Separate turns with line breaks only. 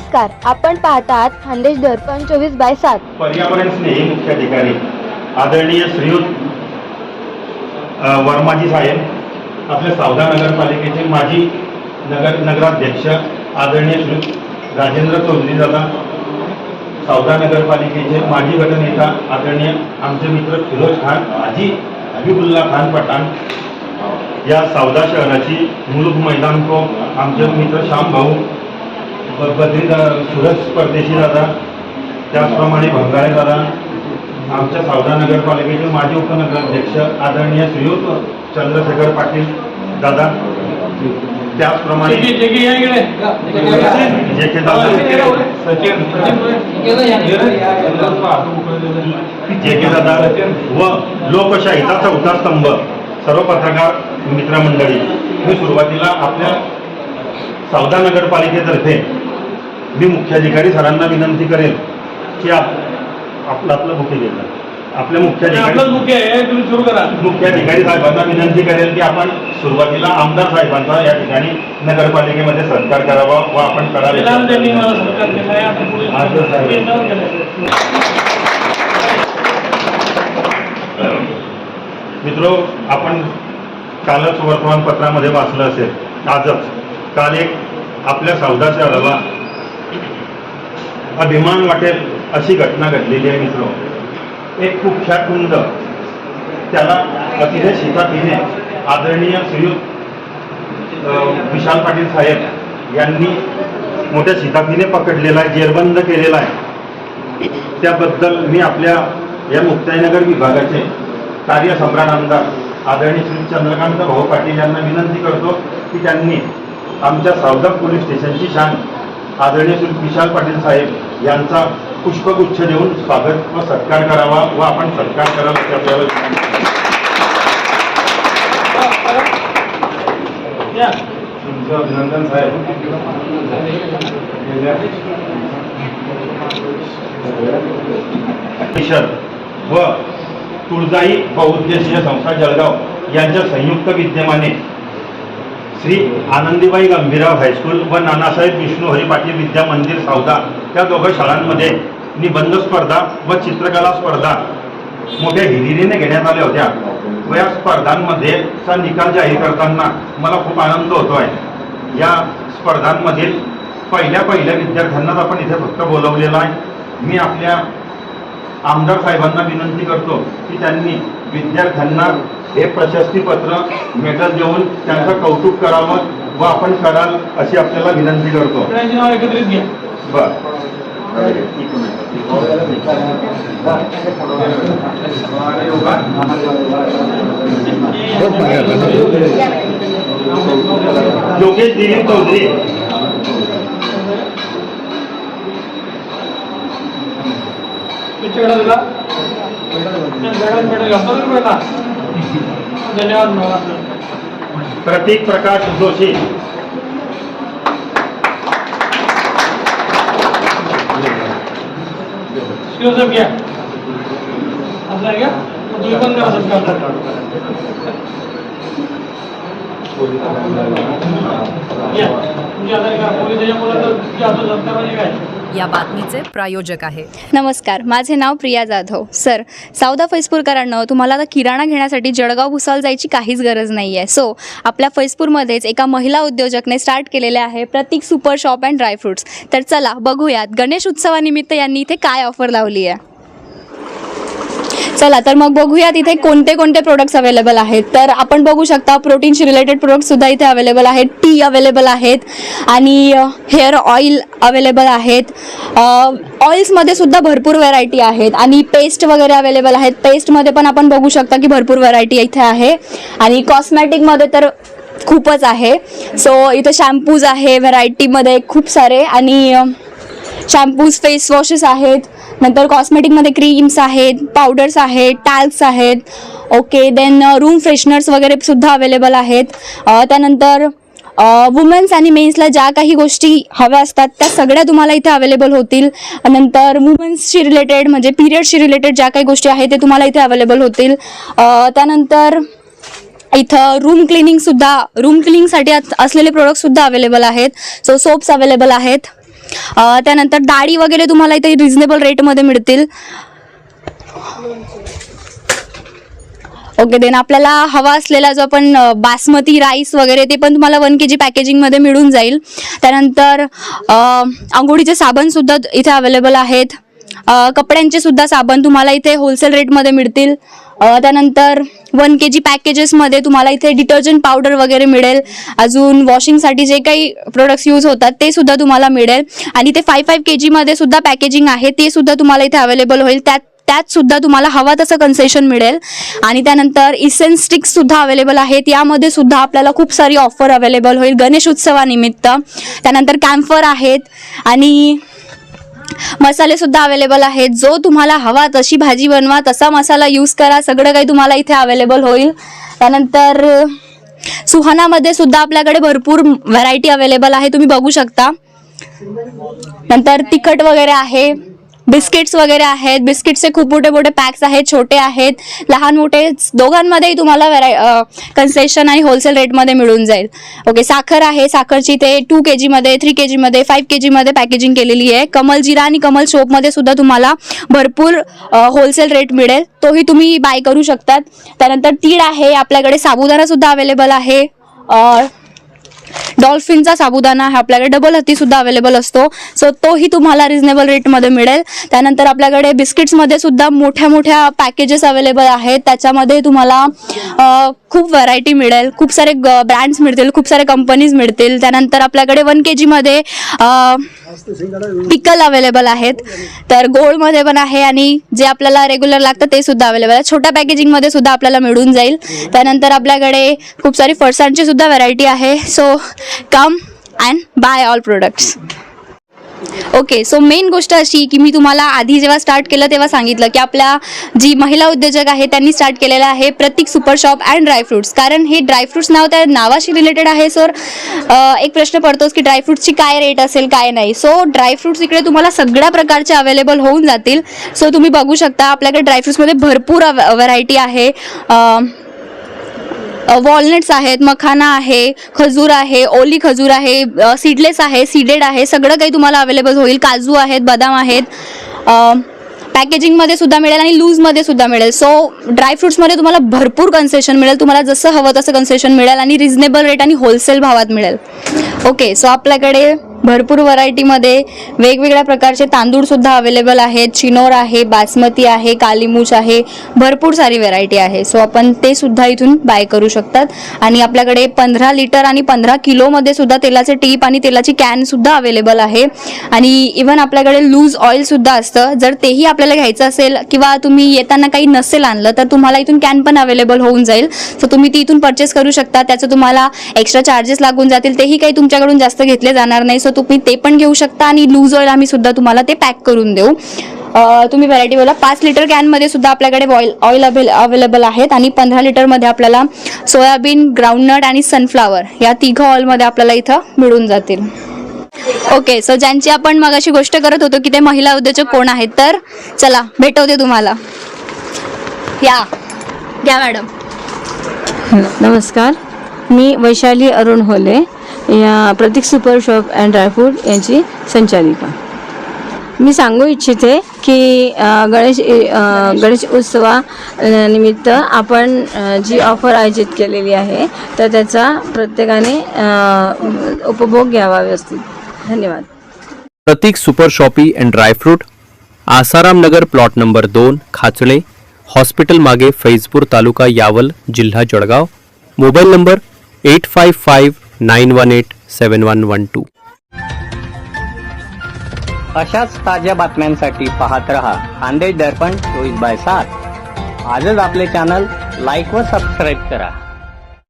नमस्कार आपण पाहतात खानदेश दर्पण चोवीस बाय सात.
पर्यावरण स्नेही मुख्य अधिकारी आदरणीय श्रीयुत वर्माजी साहेब आपल्या सावधा नगरपालिकेचे माजी नगर नगराध्यक्ष आदरणीय श्री राजेंद्र चौधरी दादा सावधा नगरपालिकेचे माजी गटनेता आदरणीय आमचे मित्र फिरोज खान आजी हबीबुल्ला खान पठाण या सावधा शहराची मुलुक मैदान को आमचे मित्र श्याम भाऊ बद्री दा सुरज परदेशी दादा त्याचप्रमाणे भंगारे दादा आमच्या सावधा नगरपालिकेचे माजी उपनगराध्यक्ष आदरणीय श्रीयुत चंद्रशेखर पाटील दादा त्याचप्रमाणे जे के दादा जे के दादा व लोकशाहीचा चौथा स्तंभ सर्व पत्रकार मित्रमंडळी. मी सुरुवातीला आपल्या सावधा नगरपालिकेतर्फे मी मुख्याधिकारी सरांना विनंती करेन की आप आपलं आपलं मुख्य घेतलं आपल्या मुख्याधिकारी
आपलंच मुख्य आहे तुम्ही सुरू करा.
मुख्याधिकारी साहेबांना विनंती करेल की आपण सुरुवातीला आमदार साहेबांचा या ठिकाणी नगरपालिकेमध्ये सत्कार करावा व आपण
मला
करावे
केलं आहे पुढे
साहेब.
केलं आहे.
मित्रो आपण कालच वर्तमानपत्रामध्ये वाचलं असेल. आजच. काल एक आपल्या सावधा शहराला अभिमान वाटेल अशी घटना घडलेली आहे मित्र एक कुख्यात कुंड त्याला अतिशय शिताफीने आदरणीय श्रीयुत विशाल पाटील साहेब यांनी मोठ्या शिताफीने पकडलेला आहे जेरबंद केलेला आहे. त्याबद्दल मी आपल्या या मुक्ताईनगर विभागाचे कार्यसम्राट आमदार आदरणीय श्री चंद्रकांत भाऊ पाटील यांना विनंती करतो की त्यांनी आमच्या सावदा पोलीस स्टेशनची शान आदरणीय श्री विशाल पाटील साहेब यांचा पुष्पगुच्छ देऊन स्वागत व सत्कार करावा व आपण सत्कार करावा अशी आपल्याला. तुमचं अभिनंदन साहेब मिशन व तुळजाई बहुउद्देशीय संस्था जळगाव यांच्या संयुक्त विद्यमाने श्री आनंदीबाई गंभीराव हायस्कूल व नानासाहेब विष्णू हरी पाटील विद्या मंदिर सावधा या दोघं शाळांमध्ये निबंध स्पर्धा व चित्रकला स्पर्धा मोठ्या हिरिरीने घेण्यात आल्या होत्या. व या स्पर्धांमध्ये चा निकाल जाहीर करताना मला खूप आनंद होतो आहे या स्पर्धांमधील पहिल्या पहिल्या विद्यार्थ्यांनाच आपण इथे फक्त बोलवलेलं आहे. मी आपल्या आमदार साहेबांना विनंती करतो की त्यांनी विद्यार्थ्यांना हे प्रशस्तीपत्र मेडल देऊन त्यांचं कौतुक करावं व आपण कराल अशी आपल्याला विनंती करतो. बर. योगेश दिलीप चौधरी.
धन्यवाद
प्रतीक प्रकाश जोशी।
क्या? असं आहे का तुम्ही पण करा या
बातमीचे प्रायोजक आहे.
नमस्कार माझे नाव प्रिया जाधव. सर साऊदा फैजपूरकरांनो तुम्हाला आता किराणा घेण्यासाठी जळगाव भुसावळ जायची काहीच गरज नाही आहे सो आपल्या फैजपूरमध्येच एका महिला उद्योजकने स्टार्ट केलेले आहे Pratik super shop and dry fruits तर चला बघूयात गणेश उत्सवानिमित्त यांनी इथे काय ऑफर लावली आहे चला तर मग बघूयात इथे कोणते कोणते प्रोडक्ट्स अवेलेबल आहेत. तर आपण बघू शकता प्रोटीनशी रिलेटेड प्रोडक्ट सुद्धा इथे अवेलेबल आहेत. टी अवेलेबल आहेत. आणि हेअर ऑइल अवेलेबल आहेत. ऑइल्समध्ये सुद्धा भरपूर व्हरायटी आहेत. आणि पेस्ट वगैरे अवेलेबल आहेत. पेस्टमध्ये पण आपण बघू शकता की भरपूर व्हरायटी इथे आहे. आणि कॉस्मॅटिकमध्ये तर खूपच आहे. सो इथे शॅम्पूज आहे व्हरायटीमध्ये खूप सारे. आणि शॅम्पूज फेस वॉशेस आहेत नंतर कॉस्मेटिकमध्ये क्रीम्स आहेत पावडर्स आहेत टॅल्क्स आहेत. ओके देन रूम फ्रेशनर्स वगैरे सुद्धा अवेलेबल आहेत. Uh, त्यानंतर uh, वुमेन्स आणि मेन्सला ज्या काही गोष्टी हव्या असतात त्या सगळ्या तुम्हाला इथे अवेलेबल होतील. नंतर वुमेन्सशी रिलेटेड म्हणजे पिरियडशी रिलेटेड ज्या काही गोष्टी आहेत ते तुम्हाला इथे अवेलेबल होतील. Uh, त्यानंतर इथं रूम क्लिनिंगसुद्धा रूम क्लिनिंगसाठी असलेले प्रोडक्टसुद्धा अवेलेबल आहेत. सो सोप्स अवेलेबल आहेत. त्यानंतर डाळी वगैरे तुम्हाला इथे रिझनेबल रेटमध्ये मिळतील. ओके देन आपल्याला हवा असलेला जो आपण बासमती राईस वगैरे ते पण तुम्हाला वन के जी पॅकेजिंगमध्ये मिळून जाईल. त्यानंतर आंघोळीचे साबणसुद्धा इथे अवेलेबल आहेत. कपड्यांचे सुद्धा साबण तुम्हाला इथे होलसेल रेटमध्ये मिळतील. त्यानंतर वन के जी पॅकेजेसमध्ये तुम्हाला इथे डिटर्जंट पावडर वगैरे मिळेल. अजून वॉशिंगसाठी जे काही प्रोडक्ट्स यूज होतात ते सुद्धा तुम्हाला मिळेल. आणि ते फाय फाईव्ह के जीमध्ये सुद्धा पॅकेजिंग आहे ते सुद्धा तुम्हाला इथे अवेलेबल होईल. त्यात त्यात सुद्धा तुम्हाला हवा तसं कन्सेशन मिळेल. आणि त्यानंतर इसेन्स स्टिक्स सुद्धा अवेलेबल आहेत. यामध्ये सुद्धा आपल्याला खूप सारी ऑफर अवेलेबल होईल. गणेश उत्सवानिमित्त. त्यानंतर कॅम्फर आहेत. आणि मसाले सुद्धा अवेलेबल आहेत. जो तुम्हाला हवा तशी भाजी बनवा तसा मसाला यूज करा. सगळं काही तुम्हाला इथे अवेलेबल होईल. त्यानंतर सुहानामध्ये सुद्धा आपल्याकडे भरपूर व्हरायटी अवेलेबल आहे. तुम्ही बघू शकता. नंतर तिखट वगैरे आहे. बिस्किट्स वगैरे आहेत. बिस्किट्सचे खूप मोठे मोठे पॅक्स आहेत छोटे आहेत. लहान मोठे दोघांमध्येही तुम्हाला व्हराय कन्सेशन आणि होलसेल रेटमध्ये मिळून जाईल. ओके साखर आहे. साखरची ते टू के जीमध्ये थ्री के जीमध्ये फाईव्ह के जीमध्ये पॅकेजिंग केलेली आहे. कमल जिरा आणि कमल शोपमध्ये सुद्धा तुम्हाला भरपूर होलसेल रेट मिळेल. तोही तुम्ही बाय करू शकतात. त्यानंतर तीळ आहे. आपल्याकडे साबुदाणा सुद्धा अवेलेबल आहे. डॉल्फिनचा साबुदाणा हा आपल्याकडे डबल हत्ती सुद्धा अवेलेबल असतो. सो तोही तुम्हाला रिझनेबल रेटमध्ये मिळेल. त्यानंतर आपल्याकडे बिस्किट्समध्ये सुद्धा मोठ्या मोठ्या पॅकेजेस अवेलेबल आहेत. त्याच्यामध्ये तुम्हाला खूप व्हरायटी मिळेल. खूप सारे ब्रँड्स मिळतील. खूप सारे कंपनीज मिळतील. त्यानंतर आपल्याकडे वन के जीमध्ये पिकल अवेलेबल आहेत. तर गोळमध्ये पण आहे आणि जे आपल्याला रेग्युलर लागतं ते सुद्धा अवेलेबल आहे. छोट्या पॅकेजिंगमध्ये सुद्धा आपल्याला मिळून जाईल. त्यानंतर आपल्याकडे खूप सारी फरसाणची सुद्धा व्हरायटी आहे. So come and buy all products okay so main गोष्ट अशी की मी तुम्हाला आधी जेव्हा स्टार्ट केलं तेव्हा सांगितलं की आपल्या जी महिला उद्योजक आहे त्यांनी स्टार्ट केलेलं आहे Pratik super shop and dry fruits कारण हे ड्रायफ्रुट्स नाव त्या नावाशी रिलेटेड आहे सर एक प्रश्न पडतोच की ड्रायफ्रुट्सची काय रेट असेल काय नाही. सो ड्रायफ्रुट्स इकडे तुम्हाला सगळ्या प्रकारचे अवेलेबल होऊन जातील. सो तुम्ही बघू शकता आपल्याकडे ड्रायफ्रुट्समध्ये भरपूर व्हरायटी आहे. वॉलनट्स आहेत मखाना आहे खजूर आहे ओली खजूर आहे सीडलेस आहे सीडेड आहे सगळं काही तुम्हाला अवेलेबल होईल. काजू आहेत बदाम आहेत. पॅकेजिंगमध्ये सुद्धा मिळेल आणि लूजमध्ये सुद्धा मिळेल. सो ड्रायफ्रुट्समध्ये तुम्हाला भरपूर कन्सेशन मिळेल. तुम्हाला जसं हवं तसं कन्सेशन मिळेल आणि रिझनेबल रेट आणि होलसेल भावात मिळेल. ओके सो आपल्याकडे भरपूर व्हरायटीमध्ये वेगवेगळ्या प्रकारचे तांदूळसुद्धा अवेलेबल आहेत. चिनोर आहे बासमती आहे कालीमूच आहे. भरपूर सारी व्हरायटी आहे. सो आपण ते सुद्धा इथून बाय करू शकतात. आणि आपल्याकडे पंधरा लिटर आणि पंधरा किलोमध्ये सुद्धा तेलाचे टीप आणि तेलाची कॅनसुद्धा अवेलेबल आहे. आणि इवन आपल्याकडे लूज ऑइलसुद्धा असतं. जर तेही आपल्याला घ्यायचं असेल किंवा तुम्ही येताना काही नसेल आणलं तर तुम्हाला इथून कॅन पण अवेलेबल होऊन जाईल. सो तुम्ही ती इथून परचेस करू शकता. त्याचं तुम्हाला एक्स्ट्रा चार्जेस लागून जातील. तेही काही तुमच्याकडून जास्त घेतले जाणार नाही. सो तुम्ही ते पण घेऊ शकता आणि लूज ऑइल आम्ही सुद्धा तुम्हाला ते पॅक करून देऊ. तुम्ही व्हरायटी बोला. पाच लिटर कॅनमध्ये सुद्धा आपल्याकडे ऑइल ऑइल अवेल अवेलेबल आहेत आणि पंधरा लिटरमध्ये आपल्याला सोयाबीन ग्राउंडनट आणि सनफ्लावर या तिघं ऑइलमध्ये आपल्याला इथं मिळून जातील. ओके सो ज्यांची आपण मग अशी गोष्ट करत होतो की ते महिला उद्योजक कोण आहेत तर चला भेटवते तुम्हाला. या. घ्या मॅडम
नमस्कार. मी वैशाली अरुण होले. या Pratik super shop and dry fruit यांची संचालिका. मी सांगू इच्छिते की गणेश गणेश उत्सवा निमित्त आपण जी ऑफर आयोजित केलेली आहे तर त्याचा प्रत्येकाने उपभोग घ्यावा व्यवस्थित. धन्यवाद.
Pratik super shoppe and dry fruit Asaram Nagar plot number दोन खाचळे हॉस्पिटल मागे फैजपूर तालुका यावल जिल्हा Jalgaon. Mobile number eight five five nine one eight seven one one two
अशाच ताज्या बातम्यांसाठी पाहत रहा खानदेश दर्पण चोवीस बाय सात आजच आपले चॅनल लाईक व सबस्क्राईब करा